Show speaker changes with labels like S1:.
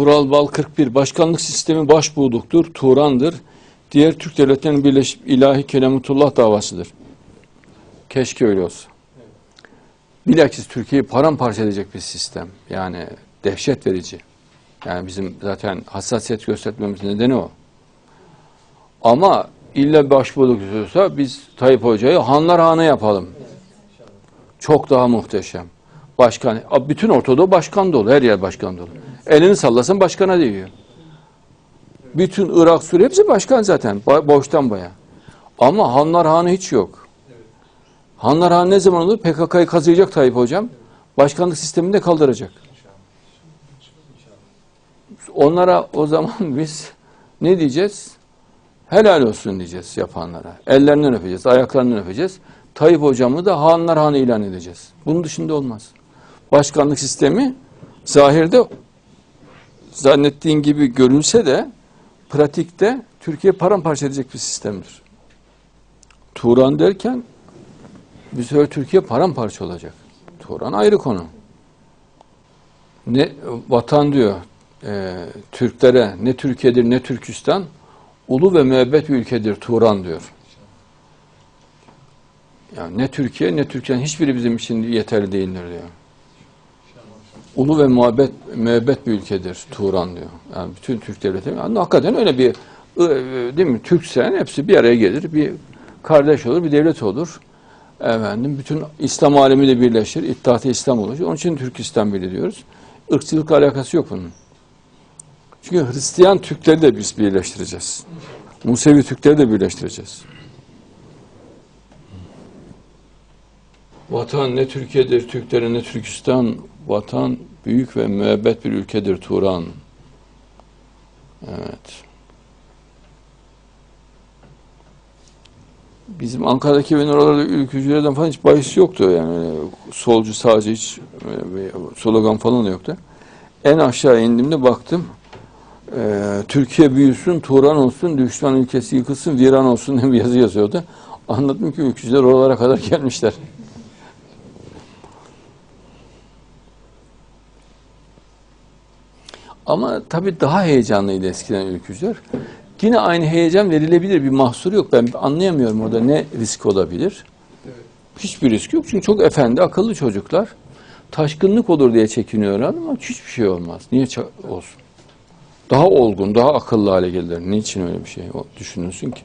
S1: Vural Bal 41 başkanlık sistemi başbuğduktur, Turan'dır. Diğer Türk devletlerinin birleşip ilahi kelamutullah davasıdır. Keşke öyle olsa. Bilakis Türkiye'yi paramparça edecek bir sistem. Yani dehşet verici. Yani bizim zaten hassasiyet göstermemizin nedeni o. Ama illa başbuğluk istiyorsa biz Tayyip Hoca'yı Hanlar Hanı yapalım. Çok daha muhteşem. Başkan, bütün Ortadoğu başkan dolu, her yer başkan dolu. Elini sallasın başkana değiyor. Bütün Irak, Suriye hepsi başkan zaten, boştan baya. Ama Hanlar Hanı hiç yok. Hanlar Hanı ne zaman olur? PKK'yı kazıyacak Tayyip Hocam. Başkanlık sistemini de kaldıracak. Onlara o zaman biz ne diyeceğiz? Helal olsun diyeceğiz yapanlara. Ellerinden öpeceğiz, ayaklarından öpeceğiz. Tayyip hocamı da Hanlar Hanı ilan edeceğiz. Bunun dışında olmaz. Başkanlık sistemi zahirde zannettiğin gibi görünse de pratikte Türkiye paramparça edecek bir sistemdir. Turan derken bir süre Türkiye paramparça olacak. Turan ayrı konu. Ne vatan diyor e, Türklere ne Türkiye'dir ne Türkistan ulu ve müebbet bir ülkedir Turan diyor. Yani ne Türkiye ne Türkistan hiçbiri bizim için yeterli değildir diyor. Ulu ve muhabbet, müebbet bir ülkedir Turan diyor. Yani bütün Türk devletleri. Yani hakikaten öyle bir değil mi? Türksen hepsi bir araya gelir. Bir kardeş olur, bir devlet olur. Efendim bütün İslam alemi de birleşir. İttihat-ı İslam olur. Onun için Türkistan Birliği diyoruz. Irkçılıkla alakası yok bunun. Çünkü Hristiyan Türkleri de biz birleştireceğiz. Musevi Türkleri de birleştireceğiz. Vatan ne Türkiye'dir, Türkleri ne Türkistan. Vatan büyük ve müebbet bir ülkedir Turan. Evet. Bizim Ankara'daki ve oralarda ülkücülerden falan hiç bahis yoktu yani. Solcu sağcı hiç slogan falan yoktu. En aşağı indiğimde baktım. e, Türkiye büyüsün, Turan olsun, düşman ülkesi yıkılsın, viran olsun diye bir yazı yazıyordu. Anladım ki ülkücüler oralara kadar gelmişler. Ama tabii daha heyecanlıydı eskiden ülkücüler. Yine aynı heyecan verilebilir bir mahsur yok. Ben anlayamıyorum orada ne risk olabilir. Hiçbir risk yok çünkü çok efendi, akıllı çocuklar. Taşkınlık olur diye çekiniyorlar ama hiçbir şey olmaz. Niye olsun? Daha olgun, daha akıllı hale gelirler. Niçin öyle bir şey düşünülsün ki?